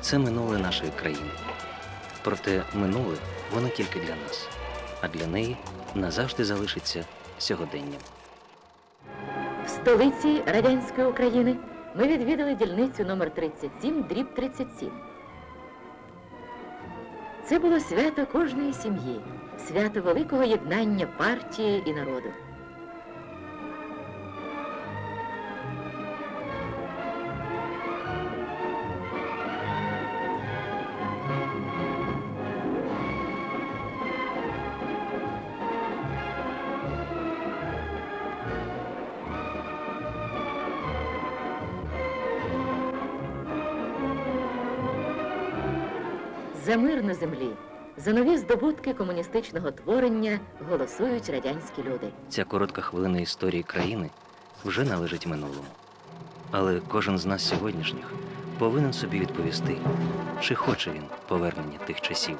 Це минуле нашої країни. Проте минуле воно тільки для нас, а для неї назавжди залишиться сьогоденням. В столиці радянської України ми відвідали дільницю номер 37, дріб 37. Це було свято кожної сім'ї, свято великого єднання партії і народу. За мир на землі, за нові здобутки комуністичного творення голосують радянські люди. Ця коротка хвилина історії країни вже належить минулому. Але кожен з нас сьогоднішніх повинен собі відповісти, чи хоче він повернення тих часів.